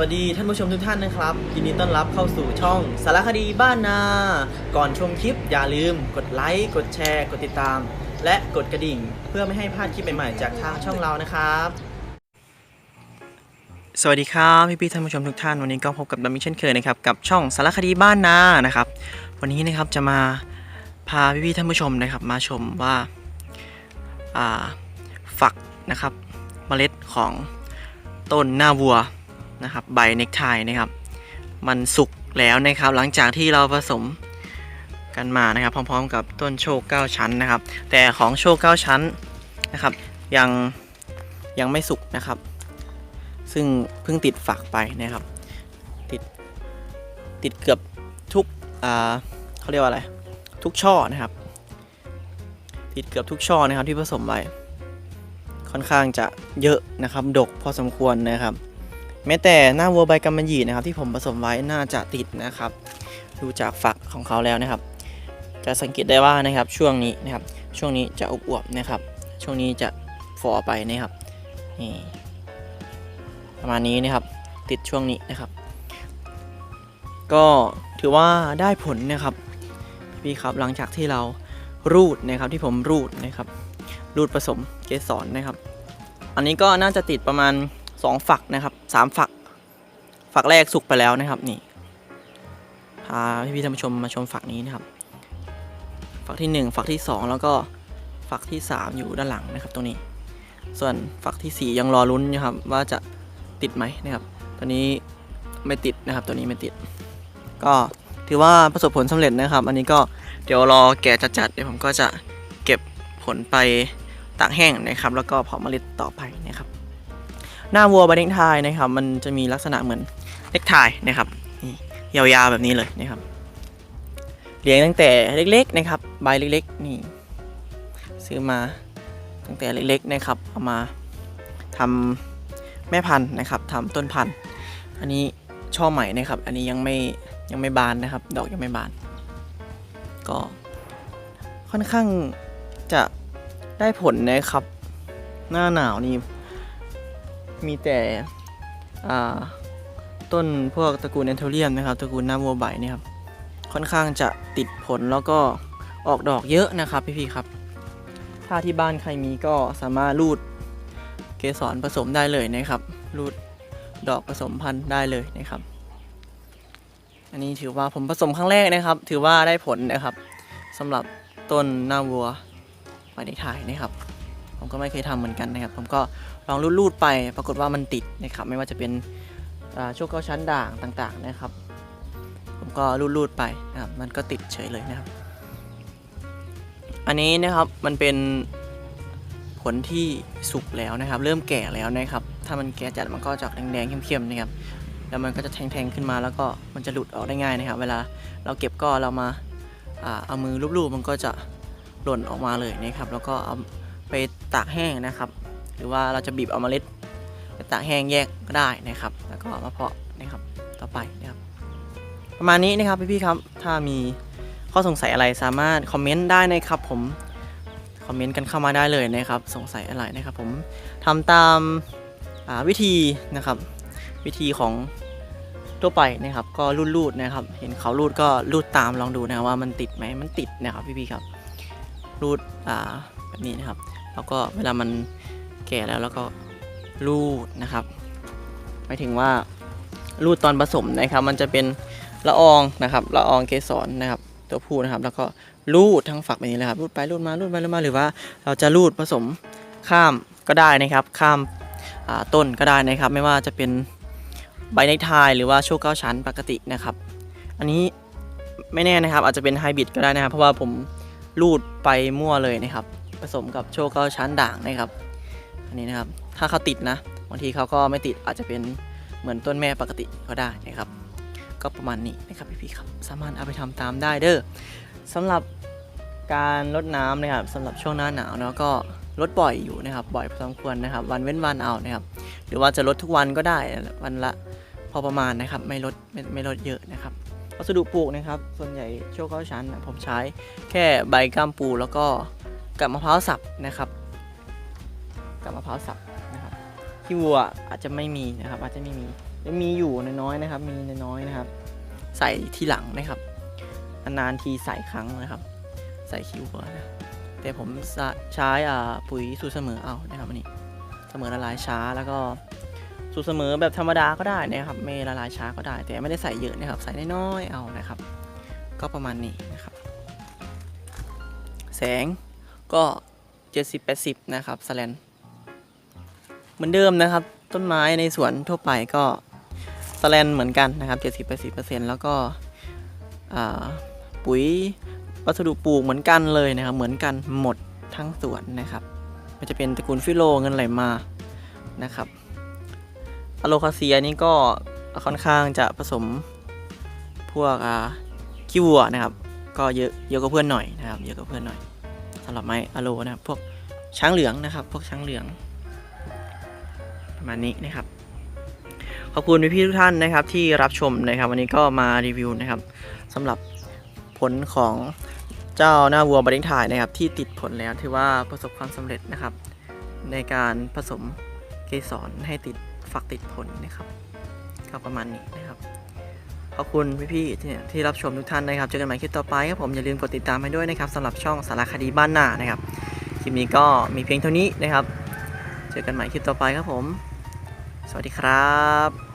วัสดีท่านผู้ชมทุกท่านนะครับยินดีต้อนรับเข้าสู่ช่องสารคดีบ้านนา ก่อนชมคลิปอย่าลืม กดไลค์กดแชร์ กดติดตาม และกดกระดิ่ง เพื่อไม่ให้พลาดคลิปใหม่ๆจากทางช่องเรานะครับ สวัสดีครับพี่พี่ๆท่านผู้ชมทุกท่านวันนี้ก็พบกับดัมมิเช่นเคยนะครับกับช่องสารคดีบ้านนานะครับวันนี้นะครับจะมาพาพี่พี่ๆท่านผู้ชมนะครับมาชมว่าอ่าฝักนะครับเมล็ดของต้นหน้าวัว นะครับใบเน็กไทนะครับ มันสุกแล้วนะครับ หลังจากที่เราผสมกันมานะครับ พร้อมๆ กับต้นโชค 9 ชั้นนะครับ แต่ของโชค 9 ชั้นนะครับ ยังยังไม่สุกนะครับ ซึ่งเพิ่งติดฝักไปนะครับ ติดติดเกือบทุกอ่าเขาเรียกว่าอะไร ทุกช่อนะครับ ติดเกือบทุกช่อนะครับที่ผสมไว้ค่อนข้างจะเยอะนะครับ ดกพอสมควรนะครับ แม้แต่หน้าวัวใบกำมะหยี่นะครับ ที่ผมผสมไว้น่าจะติดนะครับ ดูจากฝักของเขาแล้วนะครับ จะสังเกตได้ว่านะครับช่วงนี้นะครับ ช่วงนี้จะอวบๆนะครับ ช่วงนี้จะฝ่อไปนะครับนี่ประมาณนี้นะครับ ติดช่วงนี้นะครับ ก็ถือว่าได้ผลนะครับพี่ครับหลังจากที่เรารูดนะครับที่ผมรูดนะครับ รูดผสมเกสรนะครับ อันนี้ก็น่าจะติดประมาณ 2 ฝักนะครับ 3 ฝัก ฝักแรกสุกไปแล้วนะครับนี่พาพี่ๆท่านผู้ชมมาชมฝักนี้นะครับ ฝักที่ 1 ฝักที่ 2 แล้วก็ฝักที่ 3 อยู่ด้านหลังนะครับ ตรงนี้ ส่วนฝักทีสี่4 ยังรอลุ้นนะครับ ว่าจะติดไหมนะครับ ตัวนี้ไม่ติดนะครับ ตัวนี้ไม่ติด ก็ถือว่าประสบผลสำเร็จนะครับ อันนี้ก็เดี๋ยวรอแก่จัดๆเดี๋ยวผมก็จะเก็บผลไปตากแห้งนะครับ แล้วก็เพาะเมล็ดต่อไปนะครับ หน้าวัวใบเน็กไทนะครับ มันจะมีลักษณะเหมือนเน็กไทนะครับนี่ยาวๆแบบนี้เลยนะครับเลี้ยงตั้งแต่เล็กๆนะครับใบเล็กๆนี่ซื้อมาตั้งแต่เล็กๆนะครับเอามาทำแม่พันธุ์นะครับทำต้นพันธุ์ อันนี้ช่อใหม่นะครับ อันนี้ยังไม่ยังไม่บานนะครับ ดอกยังไม่บาน ก็ค่อนข้างจะได้ผลนะครับ หน้าหนาวนี่ มีแต่ต้นพวกตระกูลแอนโทเรียมนะครับตระกูลหน้าวัวใบเนี่ยครับค่อนข้างจะติดผลแล้วก็ออกดอกเยอะนะครับพี่ๆครับ ถ้าที่บ้านใครมีก็สามารถรูดเกสรผสมได้เลยนะครับ รูดดอกผสมพันธุ์ได้เลยนะครับ อันนี้ถือว่าผมผสมครั้งแรกนะครับ ถือว่าได้ผลนะครับสำหรับต้นหน้าวัวไว้ในถ่ายนะครับ ผมก็ไม่เคยทำเหมือนกันนะครับ ผมก็ ลองรูดๆไป ปรากฏว่ามันติดนะครับ ไม่ว่าจะเป็นอ่าโชคเก้าชั้นด่างต่างๆนะครับ ผมก็รูดๆไปนะครับ มันก็ติดเฉยเลยนะครับ อันนี้นะครับมันเป็นผลที่สุกแล้วนะครับ เริ่มแก่แล้วนะครับ ถ้ามันแก่จัดมันก็จะแดงๆเข้มๆนะครับ แล้วมันก็จะแทงๆขึ้นมาแล้วก็มันจะหลุดออกได้ง่ายนะครับ เวลาเราเก็บก็เรามาอ่าเอามือลูบๆมันก็จะหล่นออกมาเลยนะครับ แล้วก็เอาไปตากแห้งนะครับ หรือว่าเราจะบีบเอาเมล็ดตากแห้งแยกก็ได้นะครับ แล้วก็มาเพาะนะครับต่อไปนะครับ ประมาณนี้นะครับพี่ๆครับ ถ้ามีข้อสงสัยอะไรสามารถคอมเมนต์ได้นะครับผมคอมเมนต์กันเข้ามาได้เลยนะครับ สงสัยอะไรนะครับ ผมทำตามาวิธีนะครับ วิธีของทั่วไปนะครับ ก็รูดๆนะครับ เห็นเขารูดก็รูดตามลองดูนะว่ามันติดไหมมันติดนะครับพี่ๆครับรูดแบบนี้นะครับ แล้วก็เวลามัน แก่แล้วแล้วก็รูดนะครับหมายถึงว่ารูดตอนผสมนะครับ มันจะเป็นละอองนะครับละอองเกสรนะครับ ตัวผู้นะครับ แล้วก็รูดทั้งฝักแบบนี้เลยครับรูดไปรูดมารูดไปรูดมาหรือว่า เราจะรูดผสมข้ามก็ได้นะครับ ข้ามาต้นก็ได้นะครับ ไม่ว่าจะเป็นใบในทายหรือว่าโชคเก้าชั้นปกตินะครับ อันนี้ไม่แน่นะครับ อาจจะเป็นไฮบริดก็ได้นะครับ เพราะว่าผมรูดไปมั่วเลยนะครับ ผสมกับโชคเก้าชั้นด่างนะครับ อันนี้นะครับ ถ้าเขาติดนะ บางทีเขาก็ไม่ติดอาจจะเป็นเหมือนต้นแม่ปกติก็ได้นะครับ ก็ประมาณนี้นะครับพี่ๆครับ สามารถเอาไปทำตามได้เด้อสำหรับการลดน้ำนะครับสำหรับช่วงหน้าหนาวเนาะก็ลดบ่อยอยู่นะครับ บ่อยพอสมควรนะครับ วันเว้นวันเอานะครับ หรือว่าจะลดทุกวันก็ได้วันละพอประมาณนะครับ ไม่ลดไม่ไม่ลดเยอะนะครับวัสดุปลูกนะครับ ส่วนใหญ่โชคเก้าชั้นผมใช้แค่ใบก้ามปูแล้วก็กับมะพร้าวสับนะครับ กับมะพร้าวสับนะครับขี้วัวอาจจะไม่มีนะครับ อาจจะไม่มียังมีอยู่น้อยๆนะครับ มีน้อยๆนะครับ ใส่ที่หลังนะครับนานๆทีใส่ครั้งนะครับ ใส่คิวก่อนะแต่ผมใช้ปุ๋ยสูตรเสมอเอานะครับอันนี้เสมอละลายช้าแล้วก็สูตรเสมอแบบธรรมดาก็ได้นะครับไม่ละลายช้าก็ได้ แต่ไม่ได้ใส่เยอะนะครับ ใส่น้อยๆเอานะครับ ก็ประมาณนี้นะครับ แสงก็ 70-80 นะครับสแลน เหมือนเดิมนะครับ ต้นไม้ในสวนทั่วไปก็สแลนเหมือนกันนะครับ 70-80%แล้วก็ปุ๋ยวัสดุปลูกเหมือนกันเลยนะครับ เหมือนกันหมดทั้งสวนนะครับ มันจะเป็นตระกูลฟิโลเงินไหลมานะครับอะโลคาเซียนี่ก็ค่อนข้างจะผสมพวกขี้วัวนะครับ ก็เยอะเยอะกว่าเพื่อนหน่อยนะครับ เยอะกว่าเพื่อนหน่อยสำหรับไม้อะโลนะครับ พวกช้างเหลืองนะครับ พวกช้างเหลือง มาณนี้นะครับ ขอบคุณพี่ๆทุกท่านนะครับที่รับชมนะครับ วันนี้ก็มารีวิวนะครับสำหรับผลของเจ้าหน้าวัวบริ้งถ่ายนะครับ ที่ติดผลแล้วถือว่าประสบความสำเร็จนะครับ ในการผสมเกสรให้ติดฝักติดผลนะครับก็ประมาณนี้นะครับขอบคุณพี่ๆที่ที่รับชมทุกท่านนะครับเจอกันใหม่คลิปต่อไปครับผมอย่าลืมกดติดตามให้ด้วยนะครับสำหรับช่องสารคดีบ้านนานะครับคลิปนี้ก็มีเพียงเท่านี้นะครับ เจอกันใหม่คลิปต่อไปครับผม สวัสดีครับ